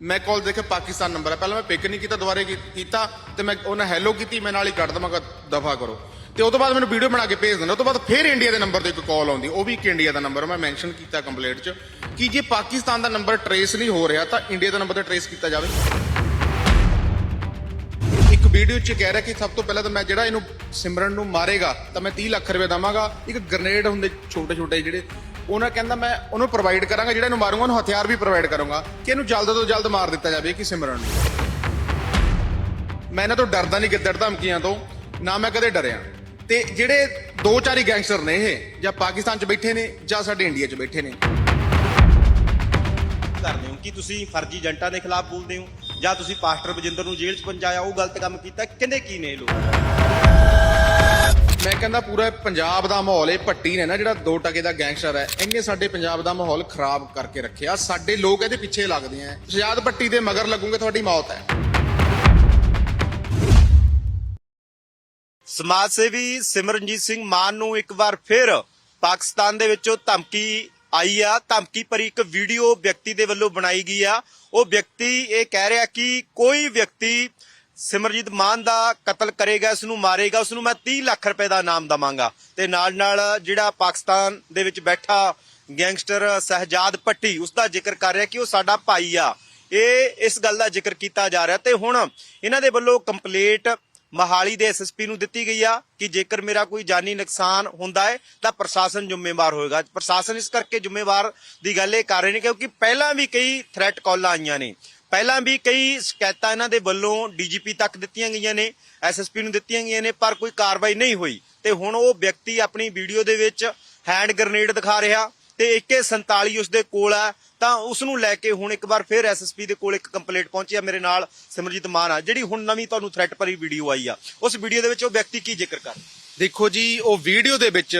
ਮੈਂ ਕਾਲ ਦੇਖਿਆ, ਪਾਕਿਸਤਾਨ ਨੰਬਰ ਹੈ। ਪਹਿਲਾਂ ਮੈਂ ਪਿਕ ਨਹੀਂ ਕੀਤਾ, ਦੁਬਾਰੇ ਕੀਤਾ ਤੇ ਮੈਂ ਉਹਨਾਂ ਹੈਲੋ ਕੀਤੀ ਮੈਂ ਨਾਲ ਹੀ ਕੱਟ ਦਵਾਂਗਾ, ਦਫਾ ਕਰੋ। ਤੇ ਉਸ ਤੋਂ ਬਾਅਦ ਮੈਨੂੰ ਵੀਡੀਓ ਬਣਾ ਕੇ ਭੇਜ ਦਿੰਦਾ। ਉਸ ਤੋਂ ਬਾਅਦ ਫਿਰ ਇੰਡੀਆ ਦੇ ਨੰਬਰ ਤੇ ਇੱਕ ਕਾਲ ਆਉਂਦੀ। ਉਹ ਵੀ ਇੱਕ ਇੰਡੀਆ ਦਾ ਨੰਬਰ ਮੈਂ ਮੈਂਸ਼ਨ ਕੀਤਾ ਕੰਪਲੇਂਟ 'ਚ ਕਿ ਜੇ ਪਾਕਿਸਤਾਨ ਦਾ ਨੰਬਰ ਟਰੇਸ ਨਹੀਂ ਹੋ ਰਿਹਾ, ਤਾਂ ਇੰਡੀਆ ਦਾ ਨੰਬਰ ਤੇ ਟਰੇਸ ਕੀਤਾ ਜਾਵੇ। ਇੱਕ ਵੀਡੀਓ 'ਚ ਕਹਿ ਰਿਹਾ ਕਿ ਸਭ ਤੋਂ ਪਹਿਲਾਂ ਤਾਂ ਮੈਂ ਜਿਹੜਾ ਇਹਨੂੰ ਸਿਮਰਨ ਨੂੰ ਮਾਰੇਗਾ, ਤਾਂ ਮੈਂ 30 ਲੱਖ ਰੁਪਏ ਦਵਾਂਗਾ। ਇੱਕ ਗ੍ਰਨੇਡ ਹੁੰਦੇ ਛੋਟੇ ਛੋਟੇ ਜਿਹੜੇ ਉਹਨਾਂ ਕਹਿੰਦਾ ਮੈਂ ਉਹਨੂੰ ਪ੍ਰੋਵਾਈਡ ਕਰਾਂਗਾ, ਜਿਹੜਾ ਇਹਨੂੰ ਮਾਰੂੰਗਾ, ਉਹਨੂੰ ਹਥਿਆਰ ਵੀ ਪ੍ਰੋਵਾਈਡ ਕਰੂੰਗਾ ਕਿ ਇਹਨੂੰ ਜਲਦ ਤੋਂ ਜਲਦ ਮਾਰ ਦਿੱਤਾ ਜਾਵੇ ਕਿ ਸਿਮਰਨ ਨੂੰ। ਮੈਂ ਇਹਨਾਂ ਤੋਂ ਡਰਦਾ ਨਹੀਂ ਗਿੱਦੜ ਧਮਕੀਆਂ ਤੋਂ, ਨਾ ਮੈਂ ਕਦੇ ਡਰਿਆ। ਤੇ ਜਿਹੜੇ ਦੋ ਚਾਰ ਹੀ ਗੈਂਗਸਟਰ ਨੇ ਇਹ, ਜਾਂ ਪਾਕਿਸਤਾਨ 'ਚ ਬੈਠੇ ਨੇ, ਜਾਂ ਸਾਡੇ ਇੰਡੀਆ 'ਚ ਬੈਠੇ ਨੇ। ਕਰਦੇ ਹੋ ਕਿ ਤੁਸੀਂ ਫਰਜ਼ੀ ਏਜੰਟਾਂ ਦੇ ਖਿਲਾਫ ਬੋਲਦੇ ਹੋ, ਜਾਂ ਤੁਸੀਂ ਪਾਸਟਰ ਬਜਿੰਦਰ ਨੂੰ ਜੇਲ੍ਹ 'ਚ ਪਹੁੰਚਾਇਆ, ਉਹ ਗਲਤ ਕੰਮ ਕੀਤਾ ਕਹਿੰਦੇ ਕੀ ਨੇ ਇਹ ਲੋਕ? ਮੈਂ ਕਹਿੰਦਾ ਪੂਰਾ ਪੰਜਾਬ ਦਾ ਮਾਹੌਲ, ਇਹ ਭੱਟੀ ਨੇ ਨਾ ਜਿਹੜਾ ਦੋ ਟਕੇ ਦਾ ਗੈਂਗਸਟਰ ਹੈ ਇਹਨੇ ਸਾਡੇ ਪੰਜਾਬ ਦਾ ਮਾਹੌਲ ਖਰਾਬ ਕਰਕੇ ਰੱਖਿਆ। ਸਾਡੇ ਲੋਕ ਇਹਦੇ ਪਿੱਛੇ ਲੱਗਦੇ ਆ। ਸ਼ਜਾਦ ਭੱਟੀ ਦੇ ਮਗਰ ਲੱਗੂਗੇ, ਤੁਹਾਡੀ ਮੌਤ ਹੈ। ਸਮਾਜ ਸੇਵੀ ਸਿਮਰਨਜੀਤ ਸਿੰਘ ਮਾਨ ਨੂੰ ਇੱਕ ਵਾਰ ਫਿਰ ਪਾਕਿਸਤਾਨ ਦੇ ਵਿੱਚੋਂ ਧਮਕੀ ਆਈ ਆ। ਧਮਕੀ ਭਰੀ ਇੱਕ ਵੀਡੀਓ ਵਿਅਕਤੀ ਦੇ ਵੱਲੋਂ ਬਣਾਈ ਗਈ ਆ। ਉਹ ਵਿਅਕਤੀ ਇਹ ਕਹਿ ਰਿਹਾ ਕਿ ਕੋਈ ਵਿਅਕਤੀ ਸਿਮਰਜੀਤ ਮਾਨ ਦਾ ਕਤਲ ਕਰੇਗਾ ਇਸ ਨੂੰ ਮਾਰੇਗਾ ਉਸ ਨੂੰ ਮੈਂ 30 ਲੱਖ ਰੁਪਏ ਦਾ ਇਨਾਮ ਦਵਾਂਗਾ। ਤੇ ਨਾਲ ਨਾਲ ਜਿਹੜਾ ਪਾਕਿਸਤਾਨ ਦੇ ਵਿੱਚ ਬੈਠਾ ਗੈਂਗਸਟਰ ਸਹਜਾਦ ਪੱਟੀ ਉਸ ਦਾ ਜ਼ਿਕਰ ਕਰ ਰਿਹਾ ਕਿ ਉਹ ਸਾਡਾ ਭਾਈ ਆ। ਇਹ ਇਸ ਗੱਲ ਦਾ ਜ਼ਿਕਰ ਕੀਤਾ ਜਾ ਰਿਹਾ ਤੇ ਹੁਣ ਇਹਨਾਂ ਦੇ ਵੱਲੋਂ ਕੰਪਲੀਟ ਮਹਾਲੀ ਦੇ ਐਸਐਸਪੀ ਨੂੰ ਦਿੱਤੀ ਗਈ ਆ ਕਿ ਜੇਕਰ ਮੇਰਾ ਕੋਈ ਜਾਨੀ ਨੁਕਸਾਨ ਹੁੰਦਾ ਹੈ, ਤਾਂ ਪ੍ਰਸ਼ਾਸਨ ਜ਼ਿੰਮੇਵਾਰ ਹੋਏਗਾ। ਪ੍ਰਸ਼ਾਸਨ ਇਸ ਕਰਕੇ ਜ਼ਿੰਮੇਵਾਰ ਦੀ ਗੱਲ ਇਹ ਕਰ ਰਹੇ ਨੇ ਕਿਉਂਕਿ ਪਹਿਲਾਂ ਵੀ ਕਈ ਥ੍ਰੈਟ ਕਾਲਾਂ ਆਈਆਂ ਨੇ। ਪਹਿਲਾਂ ਵੀ ਕਈ ਸ਼ਿਕਾਇਤਾਂ ਇਹਨਾਂ ਦੇ ਵੱਲੋਂ ਡੀਜੀਪੀ ਤੱਕ ਦਿੱਤੀਆਂ ਗਈਆਂ ਨੇ, ਐਸਐਸਪੀ ਨੂੰ ਦਿੱਤੀਆਂ ਗਈਆਂ ਨੇ, ਪਰ ਕੋਈ ਕਾਰਵਾਈ ਨਹੀਂ ਹੋਈ। ਤੇ ਹੁਣ ਉਹ ਵਿਅਕਤੀ ਆਪਣੀ ਵੀਡੀਓ ਦੇ ਵਿੱਚ ਹੈਂਡ ਗ੍ਰਨੇਡ ਦਿਖਾ ਰਿਹਾ ਤੇ AK47 ਉਸ ਦੇ ਕੋਲ ਆ, ਤਾਂ ਉਸ ਨੂੰ ਲੈ ਕੇ ਹੁਣ ਇੱਕ ਵਾਰ ਫਿਰ ਐਸਐਸਪੀ ਦੇ ਕੋਲ ਇੱਕ ਕੰਪਲੇਂਟ ਪਹੁੰਚੀ ਆ ਮੇਰੇ ਨਾਲ ਸਿਮਰਜੀਤ ਮਾਨ ਆ, ਜਿਹੜੀ ਹੁਣ ਨਵੀਂ ਤੁਹਾਨੂੰ ਥ੍ਰੈਟ ਭਰੀ ਵੀਡੀਓ ਆਈ ਆ। ਉਸ ਵੀਡੀਓ ਦੇ ਵਿੱਚ ਉਹ ਵਿਅਕਤੀ ਕੀ ਜ਼ਿਕਰ ਕਰ ਦੇਖੋ ਜੀ, ਉਹ ਵੀਡੀਓ ਦੇ ਵਿੱਚ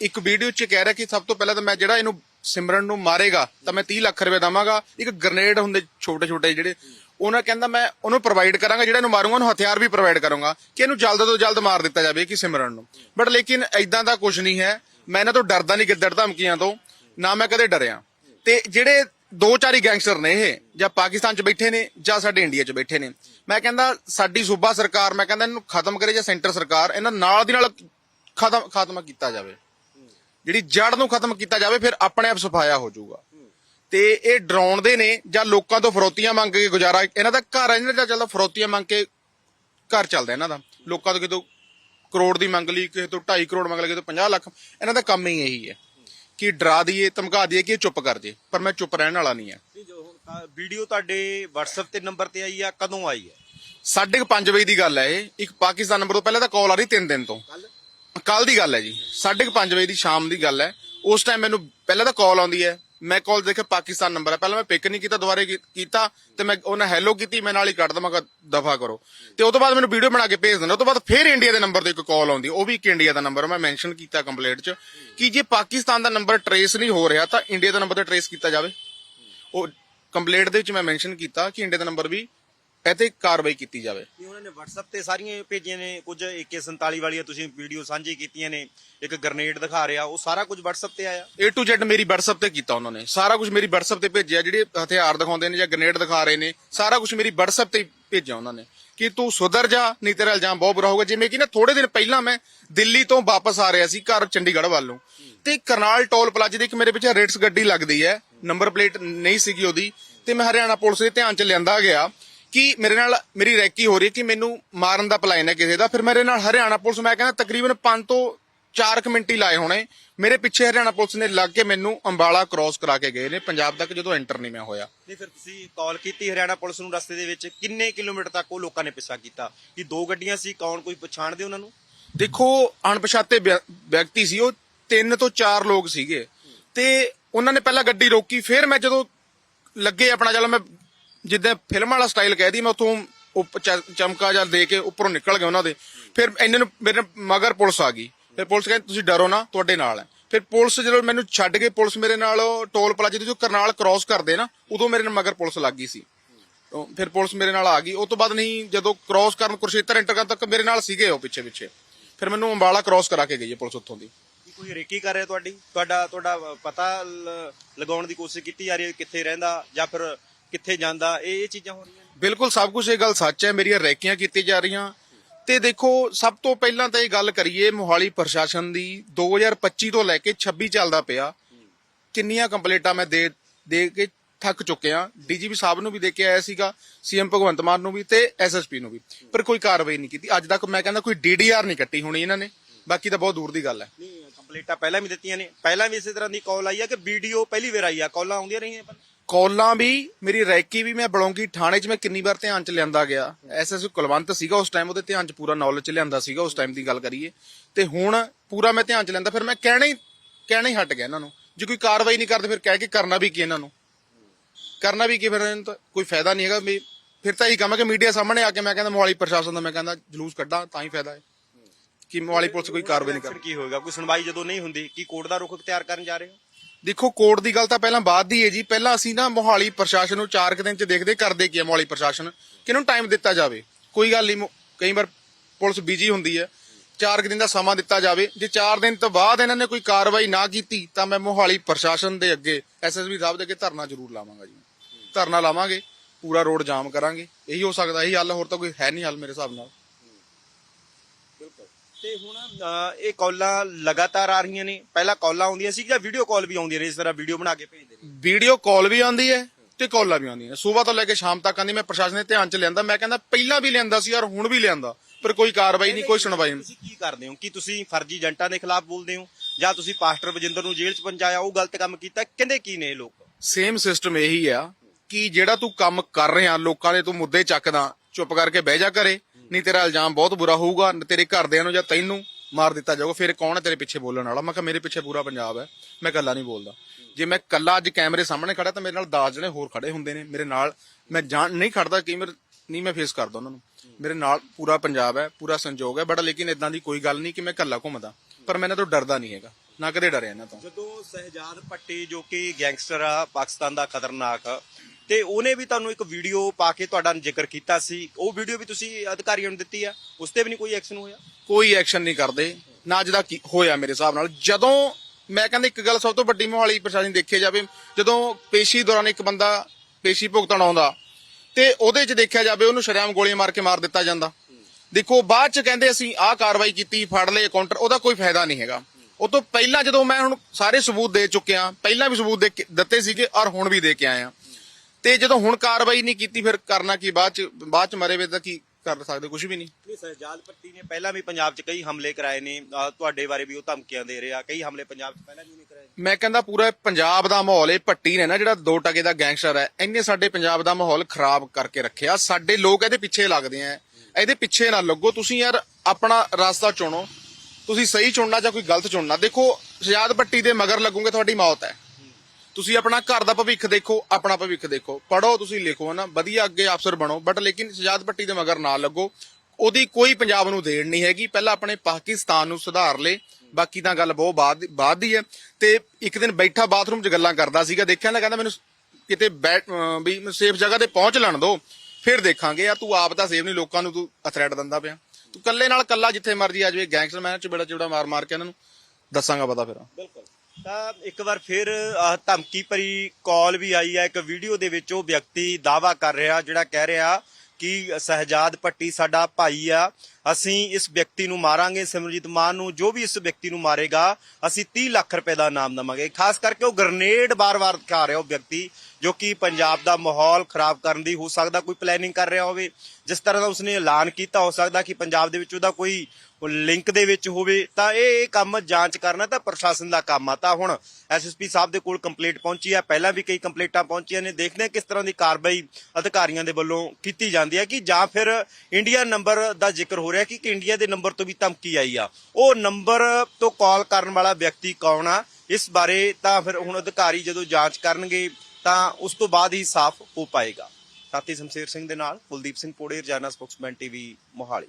ਇੱਕ ਵੀਡੀਓ 'ਚ ਕਹਿ ਰਿਹਾ ਕਿ ਸਭ ਤੋਂ ਪਹਿਲਾਂ ਤਾਂ ਮੈਂ ਜਿਹੜਾ ਇਹਨੂੰ ਸਿਮਰਨ ਨੂੰ ਮਾਰੇਗਾ ਤਾਂ ਮੈਂ 30 ਲੱਖ ਰੁਪਏ ਦਵਾਂਗਾ। ਇੱਕ ਗ੍ਰਨੇਡ ਹੁੰਦੇ ਛੋਟੇ ਛੋਟੇ ਜਿਹੜੇ, ਉਹਨਾਂ ਕਹਿੰਦਾ ਮੈਂ ਉਹਨੂੰ ਪ੍ਰੋਵਾਈਡ ਕਰਾਂਗਾ, ਜਿਹੜਾ ਇਹਨੂੰ ਮਾਰੂੰਗਾ, ਉਹਨੂੰ ਹਥਿਆਰ ਵੀ ਪ੍ਰੋਵਾਈਡ ਕਰਾਂਗਾ ਕਿ ਇਹਨੂੰ ਜਲਦ ਤੋਂ ਜਲਦ ਮਾਰ ਦਿੱਤਾ ਜਾਵੇ ਕਿ ਸਿਮਰਨ ਨੂੰ। ਬਟ ਲੇਕਿਨ ਐਦਾਂ ਦਾ ਕੁਝ ਨਹੀਂ ਹੈ। ਮੈਂ ਇਹਨਾਂ ਤੋਂ ਡਰਦਾ ਨਹੀਂ ਗਿੱਦੜ ਧਮਕੀਆਂ ਤੋਂ, ਨਾ ਮੈਂ ਕਦੇ ਡਰਿਆ। ਤੇ ਜਿਹੜੇ ਦੋ ਚਾਰ ਹੀ ਗੈਂਗਸਟਰ ਨੇ ਇਹ, ਜਾਂ ਪਾਕਿਸਤਾਨ 'ਚ ਬੈਠੇ ਨੇ, ਜਾਂ ਸਾਡੇ ਇੰਡੀਆ 'ਚ ਬੈਠੇ ਨੇ, ਮੈਂ ਕਹਿੰਦਾ ਸਾਡੀ ਸੂਬਾ ਸਰਕਾਰ, ਮੈਂ ਕਹਿੰਦਾ ਇਹਨੂੰ ਖਤਮ ਕਰੇ ਜਾਂ ਸੈਂਟਰ ਸਰਕਾਰ, ਇਹਨਾਂ ਨਾਲ ਦੀ ਨਾਲ ਖਤਮ ਖਾਤਮਾ ਕੀਤਾ ਜਾਵੇ। ਜਿਹੜੀ ਜੜ ਨੂੰ ਖਤਮ ਕੀਤਾ ਜਾਵੇ ਫਿਰ ਆਪਣੇ ਆਪ ਸਫਾਇਆ ਹੋ ਜਾਊਗਾ। ਤੇ ਇਹ ਡਰਾਉਂਦੇ ਨੇ ਜਾਂ ਲੋਕਾਂ ਤੋਂ ਫਰੋਤੀਆਂ ਮੰਗ ਕੇ ਗੁਜ਼ਾਰਾ ਇਹਨਾਂ ਦਾ ਘਰ ਹੈ ਦਾ ਚੱਲਦਾ ਫਰੋਤੀਆਂ ਮੰਗ ਕੇ ਘਰ ਚੱਲਦਾ ਇਹਨਾਂ ਦਾ। ਲੋਕਾਂ ਤੋਂ ਕਿਤੋਂ ਕਰੋੜ ਦੀ ਮੰਗ ਲਈ ਕਿਸੇ ਤੋਂ 2.5 ਕਰੋੜ ਮੰਗ ਲਈ ਕਿਸੇ ਤੋਂ 50 ਲੱਖ ਇਹਨਾਂ ਦਾ ਕੰਮ ਹੀ ਇਹੀ ਹੈ ਕਿ ਡਰਾ ਦਈਏ ਧਮਕਾ ਦਈਏ ਕਿ ਇਹ ਚੁੱਪ ਕਰ ਜੇ ਪਰ ਮੈਂ ਚੁੱਪ ਰਹਿਣ ਵਾਲਾ ਨਹੀਂ ਹੈ। ਵੀਡੀਓ ਤੁਹਾਡੇ WhatsApp ਤੇ ਨੰਬਰ ਤੇ ਆਈ ਆ ਕਦੋਂ ਆਈ ਹੈ? ਸਾਢੇ ਕੁ ਪੰਜ ਵਜੇ ਦੀ ਗੱਲ ਹੈ ਇਹ। ਇੱਕ ਪਾਕਿਸਤਾਨ ਨੰਬਰ ਤੋਂ ਪਹਿਲਾਂ ਤਾਂ ਕਾਲ ਆ ਰਹੀ 3 ਦਿਨ ਤੋਂ। ਕੱਲ ਦੀ ਗੱਲ ਹੈ ਜੀ, ਸਾਢੇ ਕੁ ਪੰਜ ਵਜੇ ਦੀ ਸ਼ਾਮ ਦੀ ਗੱਲ ਹੈ। ਉਸ ਟਾਈਮ ਮੈਨੂੰ ਪਹਿਲਾਂ ਤਾਂ ਕਾਲ ਆਉਂਦੀ ਹੈ। ਮੈਂ ਕਾਲ ਦੇਖਿਆ, ਪਾਕਿਸਤਾਨ ਨੰਬਰ ਹੈ। ਪਹਿਲਾਂ ਮੈਂ ਪਿਕ ਨਹੀਂ ਕੀਤਾ, ਦੁਬਾਰੇ ਕੀ- ਕੀਤਾ ਤੇ ਮੈਂ ਉਹਨਾਂ ਹੈਲੋ ਕੀਤੀ ਮੈਂ ਨਾਲ ਹੀ ਕੱਟ ਦਵਾਂਗਾ, ਦਫਾ ਕਰੋ। ਤੇ ਉਸ ਤੋਂ ਬਾਅਦ ਮੈਨੂੰ ਵੀਡੀਓ ਬਣਾ ਕੇ ਭੇਜ ਦਿੰਦਾ। ਉਸ ਤੋਂ ਬਾਅਦ ਫਿਰ ਇੰਡੀਆ ਦੇ ਨੰਬਰ ਤੇ ਇੱਕ ਕਾਲ ਆਉਂਦੀ। ਉਹ ਵੀ ਇੱਕ ਇੰਡੀਆ ਦਾ ਨੰਬਰ ਮੈਂ ਮੈਂਸ਼ਨ ਕੀਤਾ ਕੰਪਲੇਂਟ 'ਚ ਕਿ ਜੇ ਪਾਕਿਸਤਾਨ ਦਾ ਨੰਬਰ ਟਰੇਸ ਨਹੀਂ ਹੋ ਰਿਹਾ, ਤਾਂ ਇੰਡੀਆ ਦਾ ਨੰਬਰ ਤੇ ਟਰੇਸ ਕੀਤਾ ਜਾਵੇ। ਉਹ ਕੰਪਲੇਂਟ ਦੇ ਵਿੱਚ ਮੈਂ ਮੈਂਸ਼ਨ ਕੀਤਾ ਕਿ ਇੰਡੀਆ ਦਾ ਨੰਬਰ ਵੀ ਇਹ ਤੇ ਕਾਰਵਾਈ ਕੀਤੀ ਜਾਵੇ। ਕਿ ਉਹਨਾਂ ਨੇ WhatsApp ਤੇ ਸਾਰੀਆਂ ਭੇਜੀਆਂ ਨੇ? ਕੁਝ AK47 ਵਾਲੀਆਂ ਤੁਸੀਂ ਵੀਡੀਓ ਸਾਂਝੀ ਕੀਤੀਆਂ ਨੇ ਇੱਕ ਗ੍ਰਨੇਡ ਦਿਖਾ ਰਿਹਾ ਉਹ ਸਾਰਾ ਕੁਝ WhatsApp ਤੇ ਆਇਆ? A to Z ਮੇਰੀ WhatsApp ਤੇ ਕੀਤਾ ਉਹਨਾਂ ਨੇ। ਸਾਰਾ ਕੁਝ ਮੇਰੀ WhatsApp ਤੇ ਭੇਜਿਆ ਜਿਹੜੇ ਹਥਿਆਰ ਦਿਖਾਉਂਦੇ ਨੇ ਜਾਂ ਗ੍ਰਨੇਡ ਦਿਖਾ ਰਹੇ ਨੇ ਸਾਰਾ ਕੁਝ ਮੇਰੀ WhatsApp ਤੇ ਭੇਜਿਆ ਉਹਨਾਂ ਨੇ। ਕਿ ਤੂੰ ਸੁਧਰ ਜਾ ਨਹੀਂ ਤੇਰਾ ਇਲਜ਼ਾਮ ਬਹੁਤ ਬੁਰਾ ਹੋਊਗਾ। ਜਿਵੇਂ ਕਿ ਨਾ ਥੋੜੇ ਦਿਨ ਪਹਿਲਾਂ ਮੈਂ ਦਿੱਲੀ ਤੋਂ ਵਾਪਸ ਆ ਰਿਹਾ ਸੀ ਘਰ ਚੰਡੀਗੜ੍ਹ ਵੱਲ ਤੇ ਕਰਨਾਲ ਟੋਲ ਪਲਾਜ਼ੇ ਦੀ ਇੱਕ ਮੇਰੇ ਪਿੱਛੇ ਰੇਟਸ ਗੱਡੀ ਲੱਗਦੀ ਹੈ ਨੰਬਰ ਪਲੇਟ ਨਹੀਂ ਸੀਗੀ ਉਹਦੀ। ਤੇ ਮੈਂ ਹਰਿਆਣਾ ਪੁਲਿਸ ਦੇ ਧਿਆਨ ਚ ਲਿਆਂਦਾ ਗਿਆ। ਕਿ ਮੇਰੇ ਨਾਲ ਮੇਰੀ ਰੈਕੀ ਹੋ ਰਹੀ ਕਿ ਮੈਨੂੰ ਮਾਰਨ ਦਾ ਪਲਾਨ ਹੈ ਕਿਸੇ ਦਾ। ਫਿਰ ਮੇਰੇ ਨਾਲ ਹਰਿਆਣਾ ਪੁਲਿਸ ਮੈਂ ਕਹਿੰਦਾ ਤਕਰੀਬਨ 5 ਤੋਂ 4 ਕੁ ਮਿੰਟ ਹੀ ਲਾਏ ਹੋਣੇ। ਮੇਰੇ ਪਿੱਛੇ ਹਰਿਆਣਾ ਪੁਲਿਸ ਨੇ ਲੱਗ ਕੇ ਮੈਨੂੰ ਅੰਬਾਲਾ ਕ੍ਰਾਸ ਕਰਾ ਕੇ ਗਏ ਨੇ। ਪੰਜਾਬ ਤੱਕ ਜਦੋਂ ਐਂਟਰ ਨਹੀਂ ਮੈਂ ਹੋਇਆ। ਨਹੀਂ ਫਿਰ ਤੁਸੀਂ ਕਾਲ ਕੀਤੀ ਹਰਿਆਣਾ ਪੁਲਿਸ ਨੂੰ ਰਸਤੇ ਦੇ ਵਿੱਚ। ਕਿੰਨੇ ਕਿਲੋਮੀਟਰ ਤੱਕ ਉਹ ਲੋਕਾਂ ਨੇ ਪਿੱਛਾ ਕੀਤਾ? ਕਿ ਦੋ ਗੱਡੀਆਂ ਸੀ ਕੌਣ ਕੋਈ ਪਛਾਣਦੇ ਉਹਨਾਂ ਨੂੰ? ਦੇਖੋ ਅਣਪਛਾਤੇ ਵਿਅ- ਵਿਅਕਤੀ ਸੀ ਉਹ ਤਿੰਨ ਤੋਂ ਚਾਰ ਲੋਕ ਸੀਗੇ। ਤੇ ਉਹਨਾਂ ਨੇ ਪਹਿਲਾਂ ਗੱਡੀ ਰੋਕੀ ਫਿਰ ਮੈਂ ਜਦੋਂ ਲੱਗੇ ਆਪਣਾ ਚੱਲ ਮੈਂ ਜਿੱਦਾਂ ਫਿਲਮ ਵਾਲਾ ਸਟਾਈਲ ਕਹਿਦੀ ਮੈਂ ਉਥੋਂ ਚਮਕਾ ਜਾਂ ਦੇ ਕੇ ਉੱਪਰੋਂ ਨਿਕਲ ਗਿਆ ਉਹਨਾਂ ਦੇ। ਫਿਰ ਇੰਨੇ ਨੂੰ ਮੇਰੇ ਮਗਰ ਪੁਲਿਸ ਆ ਗਈ। ਫਿਰ ਪੁਲਿਸ ਕਹਿੰਦੀ, ਤੁਸੀਂ ਡਰੋ ਨਾ, ਤੁਹਾਡੇ ਨਾਲ ਹੈ। ਫਿਰ ਪੁਲਿਸ ਜਦੋਂ ਮੈਨੂੰ ਛੱਡ ਕੇ ਪੁਲਿਸ ਮੇਰੇ ਨਾਲ ਉਹ ਟੋਲ ਪਲਾਜ਼ੇ ਤੋਂ ਜੋ ਕਰਨਾਲ ਕ੍ਰਾਸ ਕਰਦੇ ਨਾ, ਉਦੋਂ ਮੇਰੇ ਮਗਰ ਪੁਲਿਸ ਲੱਗ ਗਈ ਸੀ। ਉਹ ਫਿਰ ਪੁਲਿਸ ਮੇਰੇ ਨਾਲ ਆ ਗਈ। ਉਸ ਤੋਂ ਬਾਅਦ ਨਹੀਂ, ਜਦੋਂ ਕ੍ਰਾਸ ਕਰਨ ਕੁਰਸ਼ੇਤਰ ਐਂਟਰ ਕਰਨ ਤੱਕ ਮੇਰੇ ਨਾਲ ਸੀਗੇ ਉਹ ਪਿੱਛੇ ਪਿੱਛੇ ਫਿਰ ਮੈਨੂੰ ਅੰਬਾਲਾ ਕ੍ਰਾਸ ਕਰਾ ਕੇ ਗਈ ਹੈ ਪੁਲਿਸ ਉੱਥੋਂ ਦੀ। ਕੀ ਕੋਈ ਰੇਕੀ ਕਰ ਰਿਹਾ ਤੁਹਾਡੀ? ਤੁਹਾਡਾ ਤੁਹਾਡਾ ਪਤਾ ਲ- ਲਗਾਉਣ ਦੀ ਕੋਸ਼ਿਸ਼ ਕੀਤੀ ਜਾ ਰਹੀ ਹੈ ਕਿੱਥੇ ਰਹਿੰਦਾ ਜਾਂ ਫਿਰ ਕਿੱਥੇ ਜਾਂਦਾ ਇਹ ਇਹ ਚੀਜ਼ਾਂ ਹੋ ਰਹੀਆਂ ਨੇ। ਬਿਲਕੁਲ ਸਭ ਕੁਝ ਇਹ ਗੱਲ ਸੱਚ ਹੈ ਮੇਰੀਆਂ ਰੈਕੀਆਂ ਕੀਤੀਆਂ ਜਾ ਰਹੀਆਂ। ਤੇ ਦੇਖੋ ਸਭ ਤੋਂ ਪਹਿਲਾਂ ਤਾਂ ਇਹ ਗੱਲ ਕਰੀਏ ਮੋਹਾਲੀ ਪ੍ਰਸ਼ਾਸਨ ਦੀ 2025 ਤੋਂ ਲੈ ਕੇ 26 ਚੱਲਦਾ ਪਿਆ। ਕਿੰਨੀਆਂ ਕੰਪਲੇਂਟਾਂ ਮੈਂ ਦੇ ਦੇ ਕੇ ਥੱਕ ਚੁੱਕਿਆ ਡੀਜੀਪੀ ਸਾਹਿਬ ਨੂੰ ਵੀ ਦੇ ਕੇ ਆਇਆ ਸੀਗਾ ਸੀਐਮ ਭਗਵੰਤ ਮਾਨ ਨੂੰ ਵੀ ਤੇ ਐਸਐਸਪੀ ਨੂੰ ਵੀ। ਪਰ ਕੋਈ ਕਾਰਵਾਈ ਨਹੀਂ ਕੀਤੀ। ਅੱਜ ਤੱਕ ਮੈਂ ਕਹਿੰਦਾ ਕੋਈ ਡੀਡੀਆਰ ਨਹੀਂ ਕੱਟੀ ਹੋਣੀ ਇਹਨਾਂ ਨੇ। ਬਾਕੀ ਤਾਂ ਬਹੁਤ ਦੂਰ ਦੀ ਗੱਲ ਹੈ। ਨਹੀਂ ਕੰਪਲੀਟਾਂ ਪਹਿਲਾਂ ਵੀ ਦਿੱਤੀਆਂ ਨੇ। ਪਹਿਲਾਂ ਵੀ ਇਸੇ ਤਰ੍ਹਾਂ ਦੀ ਕਾਲ ਆਈ ਆ ਕਿ ਵੀਡੀਓ ਪਹਿਲੀ ਵਾਰ ਆਈ ਆ। ਕਾਲਾਂ ਆਉਂਦੀਆਂ ਰਹੀਆਂ। ਪਰ ਕੌਲਾਂ ਵੀ ਮੇਰੀ ਰੈਕੀ ਵੀ ਮੈਂ ਬਲੌਂਗੀ ਥਾਣੇ 'ਚ ਮੈਂ ਕਿੰਨੀ ਵਾਰ ਧਿਆਨ 'ਚ ਲਿਆਂਦਾ ਗਿਆ। ਐਸਐਸ ਕੁਲਵੰਤ ਸੀਗਾ ਉਸ ਟਾਈਮ ਉਹਦੇ ਧਿਆਨ 'ਚ ਪੂਰਾ ਨੌਲੇਜ 'ਚ ਲਿਆਂਦਾ ਸੀਗਾ ਉਸ ਟਾਈਮ ਦੀ ਗੱਲ ਕਰੀਏ। ਤੇ ਹੁਣ ਪੂਰਾ ਮੈਂ ਧਿਆਨ 'ਚ ਲੈਂਦਾ ਫਿਰ ਮੈਂ ਕਹਿਣਾ ਹੀ ਕਹਿਣਾ ਹੀ ਹਟ ਗਿਆ ਇਹਨਾਂ ਨੂੰ। ਜੇ ਕੋਈ ਕਾਰਵਾਈ ਨਹੀਂ ਕਰਦੇ ਫਿਰ ਕਹਿ ਕੇ ਕਰਨਾ ਵੀ ਕੀ ਇਹਨਾਂ ਨੂੰ? ਕਰਨਾ ਵੀ ਕੀ ਫਿਰ ਇਹਨਾਂ ਨੂੰ ਤਾਂ ਕੋਈ ਫਾਇਦਾ ਨਹੀਂ ਹੈਗਾ ਵੀ ਫਿਰ ਤਾਂ ਇਹੀ ਕੰਮ ਹੈ ਕਿ ਮੀਡੀਆ ਸਾਹਮਣੇ ਆ ਕੇ ਮੈਂ ਕਹਿੰਦਾ ਮੋਹਾਲੀ ਪ੍ਰਸ਼ਾਸਨ ਦਾ ਮੈਂ ਕਹਿੰਦਾ ਜਲੂਸ ਕੱਢਾਂ ਤਾਂ ਹੀ ਫਾਇਦਾ ਹੈ। ਕਿ ਮੋਹਾਲੀ ਪੁਲਿਸ ਕੋਈ ਕਾਰਵਾਈ ਨਹੀਂ ਕਰ ਕੀ ਹੋਏਗਾ? ਕੋਈ ਸੁਣਵਾਈ ਜਦੋਂ ਨਹੀਂ ਹੁੰਦੀ ਕੀ ਕੋਰਟ ਦਾ ਰੁਖ ਅਖਤਿਆਰ ਕਰਨ ਜਾ ਰਹੇ ਹੋ? ਦੇਖੋ, ਕੋਰਟ ਦੀ ਗੱਲ ਤਾਂ ਪਹਿਲਾਂ ਬਾਅਦ ਦੀ ਹੈ ਜੀ। ਪਹਿਲਾਂ ਅਸੀਂ ਨਾ ਮੋਹਾਲੀ ਪ੍ਰਸ਼ਾਸਨ ਨੂੰ 4 ਦਿਨ ਚ ਦੇਖਦੇ ਕਰਦੇ ਕੀ ਹੈ ਮੋਹਾਲੀ ਪ੍ਰਸ਼ਾਸਨ ਕਿ ਟਾਈਮ ਦਿੱਤਾ ਜਾਵੇ। ਕੋਈ ਗੱਲ ਨਹੀਂ ਕਈ ਵਾਰ ਪੁਲਿਸ ਬਿਜ਼ੀ ਹੁੰਦੀ ਹੈ। 4 ਦਿਨ ਦਾ ਸਮਾਂ ਦਿੱਤਾ ਜਾਵੇ। ਜੇ 4 ਦਿਨ ਤੋਂ ਬਾਅਦ ਇਹਨਾਂ ਨੇ ਕੋਈ ਕਾਰਵਾਈ ਨਾ ਕੀਤੀ, ਤਾਂ ਮੈਂ ਮੋਹਾਲੀ ਪ੍ਰਸ਼ਾਸਨ ਦੇ ਅੱਗੇ ਐਸਐਸਬੀ ਸਾਹਿਬ ਦੇ ਅੱਗੇ ਧਰਨਾ ਜ਼ਰੂਰ ਲਾਵਾਂਗਾ ਜੀ। ਧਰਨਾ ਲਾਵਾਂਗੇ, ਪੂਰਾ ਰੋਡ ਜਾਮ ਕਰਾਂਗੇ। ਇਹੀ ਹੋ ਸਕਦਾ, ਇਹੀ ਹੱਲ ਹੋਰ ਤਾਂ ਕੋਈ ਹੈ ਨਹੀਂ ਹੱਲ ਮੇਰੇ ਹਿਸਾਬ ਨਾਲ। ਤੇ ਹੁਣ ਇਹ ਕਾਲਾਂ ਲਗਾਤਾਰ ਆ ਰਹੀਆਂ ਨੇ। ਪਹਿਲਾਂ ਕਾਲਾਂ ਆਉਂਦੀਆਂ ਸੀ ਜਾਂ ਵੀਡੀਓ ਕਾਲ ਵੀ ਆਉਂਦੀਆਂ ਨੇ ਇਸ ਤਰ੍ਹਾਂ ਵੀਡੀਓ ਬਣਾ ਕੇ ਭੇਜਦੇ ਨੇ? ਵੀਡੀਓ ਕਾਲ ਵੀ ਆਉਂਦੀ ਹੈ ਤੇ ਕਾਲਾਂ ਵੀ ਆਉਂਦੀਆਂ ਸਵੇਰ ਤੋਂ ਲੈ ਕੇ ਸ਼ਾਮ ਤੱਕ ਆਉਂਦੀ ਮੈਂ ਪ੍ਰਸ਼ਾਸਨ ਦੇ ਧਿਆਨ ਚ ਲਿਆਂਦਾ। ਮੈਂ ਕਹਿੰਦਾ ਪਹਿਲਾਂ ਵੀ ਲਿਆਂਦਾ ਸੀ ਯਾਰ ਹੁਣ ਵੀ ਲਿਆਂਦਾ ਪਰ ਕੋਈ ਕਾਰਵਾਈ ਨਹੀਂ ਕੋਈ ਸੁਣਵਾਈ ਨਹੀਂ। ਤੁਸੀਂ ਕੀ ਕਰਦੇ ਹੋ? ਕੀ ਤੁਸੀਂ ਫਰਜ਼ੀ ਏਜੰਟਾਂ ਦੇ ਖਿਲਾਫ ਬੋਲਦੇ ਹੋ? ਜਾਂ ਤੁਸੀਂ ਪਾਸਟਰ ਵਜਿੰਦਰ ਨੂੰ ਜੇਲ੍ਹ 'ਚ ਪਹੁੰਚਾਇਆ ਉਹ ਗਲਤ ਕੰਮ ਕੀਤਾ? ਕਹਿੰਦੇ ਕੀ ਨੇ ਇਹ ਲੋਕ? ਸੇਮ ਸਿਸਟਮ ਇਹੀ ਆ ਕਿ ਜਿਹੜਾ ਤੂੰ ਕੰਮ ਕਰ ਰਿਹਾ ਲੋਕਾਂ ਦੇ ਤੂੰ ਮੁੱਦੇ ਚੱਕਦਾ ਚੁੱਪ ਕਰਕੇ ਬਹਿ ਜਾ ਘਰੇ। ਨਹੀਂ ਤੇਰਾ ਇਲਜ਼ਾਮ ਬਹੁਤ ਬੁਰਾ ਹੋਊਗਾ ਤੇਰੇ ਘਰਦਿਆਂ ਨੂੰ ਜਾਂ ਤੈਨੂੰ ਮਾਰ ਦਿੱਤਾ ਜਾਊਗਾ, ਫਿਰ ਕੌਣ ਹੈ ਤੇਰੇ ਪਿੱਛੇ ਬੋਲਣ ਵਾਲਾ? ਮੈਂ ਕਿਹਾ ਮੇਰੇ ਪਿੱਛੇ ਪੂਰਾ ਪੰਜਾਬ ਹੈ, ਮੈਂ ਇਕੱਲਾ ਨਹੀਂ ਬੋਲਦਾ। ਜੇ ਮੈਂ ਇਕੱਲਾ ਅੱਜ ਕੈਮਰੇ ਸਾਹਮਣੇ ਖੜਾ ਤਾਂ ਮੇਰੇ ਨਾਲ 10 ਜਣੇ ਹੋਰ ਖੜੇ ਹੁੰਦੇ ਨੇ, ਮੇਰੇ ਨਾਲ ਮੈਂ ਜਾਣ ਨਹੀਂ ਖੜਦਾ ਕਈ ਵਾਰ ਨਹੀਂ ਮੈਂ ਫੇਸ ਕਰਦਾ ਉਹਨਾਂ ਨੂੰ। ਮੇਰੇ ਨਾਲ ਪੂਰਾ ਪੰਜਾਬ ਹੈ, ਪੂਰਾ ਸੰਯੋਗ ਹੈ, ਬਟ ਲੇਕਿਨ ਇਦਾਂ ਦੀ ਕੋਈ ਗੱਲ ਨਹੀਂ ਕਿ ਮੈਂ ਇਕੱਲਾ ਘੁੰਮਦਾ, ਪਰ ਮੈਂ ਇਹਨਾਂ ਤੋਂ ਡਰਦਾ ਨਹੀਂ ਹੈਗਾ, ਨਾ ਕਦੇ ਡਰਿਆ ਇਹਨਾਂ ਤੋਂ। ਜਦੋਂ ਸਹਿਜਾਦ ਪੱਟੀ ਜੋ ਕਿ ਗੈਂਗਸਟਰ ਆ, ਪਾਕਿਸਤਾਨ ਦਾ ਖਤਰਨਾਕ ਤੇ ਉਹਨੇ ਵੀ ਤੁਹਾਨੂੰ ਇੱਕ ਵੀਡੀਓ ਪਾ ਕੇ ਤੁਹਾਡਾ ਜ਼ਿਕਰ ਕੀਤਾ ਸੀ। ਉਹ ਵੀਡੀਓ ਵੀ ਤੁਸੀਂ ਅਧਿਕਾਰੀਆਂ ਨੂੰ ਦਿੱਤੀ ਆ। ਉਸ ਤੇ ਵੀ ਨਹੀਂ ਕੋਈ ਐਕਸ਼ਨ ਹੋਇਆ? ਕੋਈ ਐਕਸ਼ਨ ਨਹੀਂ ਕਰਦੇ। ਨਾ ਅੱਜ ਦਾ ਹੋਇਆ ਮੇਰੇ ਹਿਸਾਬ ਨਾਲ। ਜਦੋਂ ਮੈਂ ਕਹਿੰਦਾ ਇੱਕ ਗੱਲ ਸਭ ਤੋਂ ਵੱਡੀ ਮੋਹਾਲੀ ਪ੍ਰਸ਼ਾਸਨ ਦੇਖਿਆ ਜਾਵੇ, ਜਦੋਂ ਪੇਸ਼ੀ ਦੌਰਾਨ ਇੱਕ ਬੰਦਾ ਪੇਸ਼ੀ ਭੁਗਤਣ ਆਉਂਦਾ, ਤੇ ਉਹਦੇ 'ਚ ਦੇਖਿਆ ਜਾਵੇ, ਉਹਨੂੰ ਸ਼ਰੇਆਮ ਗੋਲੀਆਂ ਮਾਰ ਕੇ ਮਾਰ ਦਿੱਤਾ ਜਾਂਦਾ। ਦੇਖੋ, ਬਾਅਦ 'ਚ ਕਹਿੰਦੇ ਅਸੀਂ ਆਹ ਕਾਰਵਾਈ ਕੀਤੀ, ਫੜ ਲਏ ਕਾਊਂਟਰ ਉਹਦਾ ਕੋਈ ਫਾਇਦਾ ਨਹੀਂ ਹੈਗਾ। ਉਹ ਤੋਂ ਪਹਿਲਾਂ ਜਦੋਂ ਮੈਂ ਹੁਣ ਸਾਰੇ ਸਬੂਤ ਦੇ ਚੁੱਕਿਆ, ਪਹਿਲਾਂ ਵੀ ਸਬੂਤ ਦੇ ਦਿੱਤੇ ਸੀਗੇ, ਔਰ ਹੁਣ ਵੀ ਦੇ ਕੇ ਆਇਆ ਤੇ ਜਦੋਂ ਹੁਣ ਕਾਰਵਾਈ ਨਹੀਂ ਕੀਤੀ ਫਿਰ ਕਰਨਾ ਕੀ? ਬਾਅਦ 'ਚ ਬਾਅਦ 'ਚ ਮਰੇ ਵੇ ਤਾਂ ਕੀ ਕਰ ਸਕਦੇ? ਕੁਝ ਵੀ ਨਹੀਂ। ਨਹੀਂ ਸਹਿਜਾਦ ਪੱਟੀ ਨੇ ਪਹਿਲਾਂ ਵੀ ਪੰਜਾਬ 'ਚ ਕਈ ਹਮਲੇ ਕਰਾਏ ਨੇ। ਤੁਹਾਡੇ ਬਾਰੇ ਵੀ ਉਹ ਧਮਕੀਆਂ ਦੇ ਰਿਹਾ ਕਈ ਹਮਲੇ ਪੰਜਾਬ 'ਚ ਪਹਿਲਾਂ ਵੀ ਉਹਨੇ ਕਰਾਏ ਮੈਂ ਕਹਿੰਦਾ ਪੂਰਾ ਪੰਜਾਬ ਦਾ ਮਾਹੌਲ ਇਹ ਪੱਟੀ ਨੇ ਨਾ ਜਿਹੜਾ ਦੋ ਟਕੇ ਦਾ ਗੈਂਗਸਟਰ ਹੈ ਇਹਨੇ ਸਾਡੇ ਪੰਜਾਬ ਦਾ ਮਾਹੌਲ ਖਰਾਬ ਕਰਕੇ ਰੱਖਿਆ। ਸਾਡੇ ਲੋਕ ਇਹਦੇ ਪਿੱਛੇ ਲੱਗਦੇ ਆ। ਇਹਦੇ ਪਿੱਛੇ ਨਾ ਲੱਗੋ। ਤੁਸੀਂ ਯਾਰ ਆਪਣਾ ਰਸਤਾ ਚੁਣੋ। ਤੁਸੀਂ ਸਹੀ ਚੁਣਨਾ ਜਾਂ ਕੋਈ ਗਲਤ ਚੁਣਨਾ। ਦੇਖੋ ਸਜਾਦ ਪੱਟੀ ਦੇ ਮਗਰ ਲੱਗੋਗੇ ਤੁਹਾਡੀ ਮੌਤ ਹੈ। ਤੁਸੀਂ ਆਪਣਾ ਘਰ ਦਾ ਭਵਿੱਖ ਦੇਖੋ, ਆਪਣਾ ਭਵਿੱਖ ਦੇਖੋ। ਪੜੋ ਤੁਸੀਂ ਲਿਖੋ ਨਾ ਵਧੀਆ ਅੱਗੇ ਅਫਸਰ ਬਣੋ ਬਟ ਲੇਕਿਨ ਸਜਾਦ ਪੱਟੀ ਦੇ ਮਗਰ ਨਾ ਲੱਗੋ। ਉਹਦੀ ਕੋਈ ਪੰਜਾਬ ਨੂੰ ਦੇਣ ਨਹੀਂ ਹੈਗੀ। ਪਹਿਲਾਂ ਆਪਣੇ ਪਾਕਿਸਤਾਨ ਨੂੰ ਸੁਧਾਰ ਲੇ। ਬਾਕੀ ਤਾਂ ਗੱਲ ਬਹੁਤ ਬਾਅਦ ਬਾਅਦ ਦੀ ਹੈ। ਤੇ ਇੱਕ ਦਿਨ ਬੈਠਾ ਬਾਥਰੂਮ 'ਚ ਗੱਲਾਂ ਕਰਦਾ ਸੀਗਾ। ਦੇਖਿਆ ਨਾ, ਕਹਿੰਦਾ ਮੈਨੂੰ ਕਿਤੇ ਬੈਠ ਵੀ ਸੇਫ ਜਗ੍ਹਾ ਤੇ ਪਹੁੰਚ ਲੈਣ ਦੋ। ਫਿਰ ਦੇਖਾਂਗੇ। ਯਾਰ ਤੂੰ ਆਪ ਤਾਂ ਸੇਫ ਨਹੀਂ, ਲੋਕਾਂ ਨੂੰ ਤੂੰ ਥ੍ਰੈਟ ਦਿੰਦਾ ਪਿਆ। ਤੂੰ ਕੱਲੇ ਨਾਲ ਕੱਲਾ ਜਿੱਥੇ ਮਰਜ਼ੀ ਆ ਜਾਵੇ। ਗੈਂਗਸਟਰ ਮੈਂ ਚਿਬੜਾ ਚਿਬੜਾ ਮਾਰ ਮਾਰ ਕੇ ਇਹਨਾਂ ਨੂੰ ਦੱਸਾਂਗਾ ਪਤਾ ਫਿਰ। ਬਿਲਕੁਲ। ਤਾਂ ਇੱਕ ਵਾਰ ਫਿਰ, ਆਹ ਧਮਕੀ ਭਰੀ ਕਾਲ ਵੀ ਆਈ ਹੈ। ਇੱਕ ਵੀਡੀਓ ਦੇ ਵਿੱਚ ਉਹ ਵਿਅਕਤੀ ਦਾਵਾ ਕਰ ਰਿਹਾ, ਜਿਹੜਾ ਕਹਿ ਰਿਹਾ ਕਿ ਸਹਿਜਾਦ ਪੱਟੀ ਸਾਡਾ ਭਾਈ ਆ। ਅਸੀਂ ਇਸ ਵਿਅਕਤੀ ਨੂੰ ਮਾਰਾਂਗੇ, ਸਿਮਰਜੀਤ ਮਾਨ ਨੂੰ, ਜੋ ਵੀ ਇਸ ਵਿਅਕਤੀ ਨੂੰ ਮਾਰੇਗਾ, ਅਸੀਂ 30 ਲੱਖ ਰੁਪਏ ਦਾ ਇਨਾਮ ਦੇਵਾਂਗੇ। ਖਾਸ ਕਰਕੇ ਉਹ ਗ੍ਰਨੇਡ ਬਾਰ-ਬਾਰ ਦਿਖਾ ਰਿਹਾ ਉਹ ਵਿਅਕਤੀ। ਜੋ ਕਿ ਪੰਜਾਬ ਦਾ ਮਾਹੌਲ ਖਰਾਬ ਕਰਨ ਦੀ ਹੋ ਸਕਦਾ, ਕੋਈ ਪਲੈਨਿੰਗ ਕਰ ਰਿਹਾ ਹੋਵੇ, ਜਿਸ ਤਰ੍ਹਾਂ ਦਾ ਉਸਨੇ ਐਲਾਨ ਕੀਤਾ, ਹੋ ਸਕਦਾ ਕਿ ਪੰਜਾਬ ਦੇ ਵਿੱਚ ਉਹਦਾ ਕੋਈ ਲਿੰਕ ਦੇ ਵਿੱਚ ਹੋਵੇ, ਤਾਂ ਇਹ ਇਹ ਕੰਮ ਜਾਂਚ ਕਰਨਾ ਤਾਂ ਪ੍ਰਸ਼ਾਸਨ ਦਾ ਕੰਮ ਆ। ਤਾਂ ਹੁਣ ਐਸਐਸਪੀ ਸਾਹਿਬ ਦੇ ਕੋਲ ਕੰਪਲੀਟ ਪਹੁੰਚੀ ਆ। ਪਹਿਲਾਂ ਵੀ ਕਈ ਕੰਪਲੀਟਾਂ ਪਹੁੰਚੀਆਂ ਨੇ। ਦੇਖਦੇ ਹਾਂ ਕਿਸ ਤਰ੍ਹਾਂ ਦੀ ਕਾਰਵਾਈ ਅਧਿਕਾਰੀਆਂ ਦੇ ਵੱਲੋਂ ਕੀਤੀ ਜਾਂਦੀ ਹੈ ਕਿ ਜਾਂ ਫਿਰ ਇੰਡੀਆ ਨੰਬਰ ਦਾ ਜ਼ਿਕਰ ਹੋ ਰਿਹਾ ਕਿ ਕਿ ਇੰਡੀਆ ਦੇ ਨੰਬਰ ਤੋਂ ਵੀ ਧਮਕੀ ਆਈ ਆ। ਉਹ ਨੰਬਰ ਤੋਂ ਕਾਲ ਕਰਨ ਵਾਲਾ ਵਿਅਕਤੀ ਕੌਣ ਆ? ਇਸ ਬਾਰੇ ਤਾਂ ਫਿਰ ਹੁਣ ਅਧਿਕਾਰੀ ਜਦੋਂ ਜਾਂਚ ਕਰਨਗੇ ਤਾਂ ਉਸ ਤੋਂ ਬਾਅਦ ਹੀ ਸਾਫ਼ ਹੋ ਪਾਏਗਾ। ਸਾਥੀ ਸ਼ਮਸ਼ੇਰ ਸਿੰਘ ਦੇ ਨਾਲ ਕੁਲਦੀਪ ਸਿੰਘ ਪੋੜੇ ਰਜਾਨਾ ਸਪੋਕਸਮੈਨ ਟੀਵੀ, ਮੋਹਾਲੀ।